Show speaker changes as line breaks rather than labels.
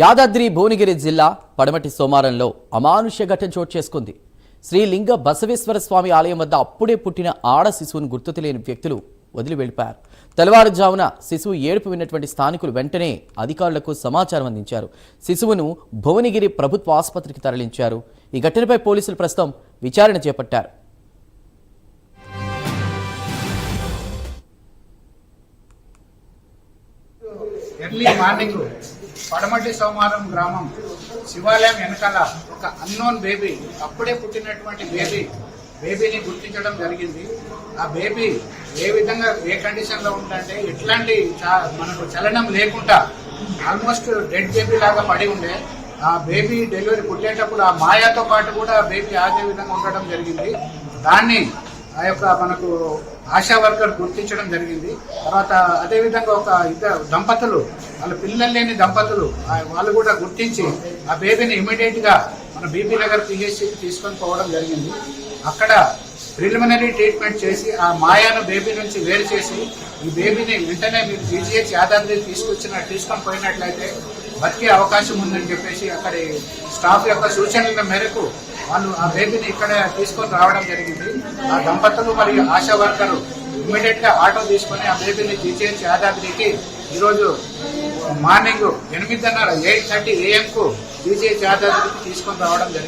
యాదాద్రి భువనగిరి జిల్లా పడమటి సోమారంలో అమానుష్య ఘటన చోటు చేసుకుంది. శ్రీలింగ బసవేశ్వర స్వామి ఆలయం వద్ద అప్పుడే పుట్టిన ఆడ శిశువును గుర్తు తెలియని వ్యక్తులు వదిలి వెళ్ళిపోయారు. తెల్లవారుజామున శిశువు ఏడుపు విన్నటువంటి స్థానికులు వెంటనే అధికారులకు సమాచారం అందించారు. శిశువును భువనగిరి ప్రభుత్వ ఆసుపత్రికి తరలించారు. ఈ ఘటనపై పోలీసులు ప్రస్తుతం విచారణ చేపట్టారు.
ఎర్లీ మార్నింగ్ పడమటి సోమారం గ్రామం శివాలయం వెనకాల ఒక అన్నోన్ బేబీ అప్పుడే పుట్టినటువంటి బేబీ బేబీని గుర్తించడం జరిగింది. ఆ బేబీ ఏ విధంగా ఏ కండిషన్లో ఉందంటే ఎట్లాంటి మనకు చలనం లేకుండా ఆల్మోస్ట్ డెడ్ బేబీ లాగా పడి ఉండే ఆ బేబీ డెలివరీ పుట్టేటప్పుడు ఆ మాయాతో పాటు కూడా ఆ బేబీ అదే విధంగా ఉండడం జరిగింది. దాన్ని ఆ యొక్క మనకు ఆశా వర్కర్ గుర్తించడం జరిగింది. తర్వాత అదేవిధంగా ఒక ఇద్దరు దంపతులు వాళ్ళ పిల్లలు లేని దంపతులు ఆ వాళ్ళు కూడా గుర్తించి ఆ బేబీని ఇమీడియట్గా మన బీపీ నగర్ పిహెచ్సికి తీసుకొని పోవడం జరిగింది. అక్కడ ప్రిలిమినరీ ట్రీట్మెంట్ చేసి ఆ మాయాను బేబీ నుంచి వేరు చేసి ఈ బేబీని వెంటనే మీరు జీజీహెచ్ యాదాద్రి తీసుకొచ్చిన తీసుకొని పోయినట్లయితే బతికే అవకాశం ఉందని చెప్పేసి అక్కడి స్టాఫ్ యొక్క సూచనల మేరకు వాళ్ళు ఆ బేబీని ఇక్కడ తీసుకొని రావడం జరిగింది. ఆ దంపతులు మరియు ఆశా వర్కరు ఇమ్మీడియట్గా ఆటో తీసుకొని ఆ బేబీని జీజీహెచ్ యాదాద్రికి ఈరోజు మార్నింగ్ ఎనిమిదిన్నర ఎయిట్ థర్టీ ఏఎంకు జీజీహెచ్ యాదాద్రికి తీసుకొని రావడం జరిగింది.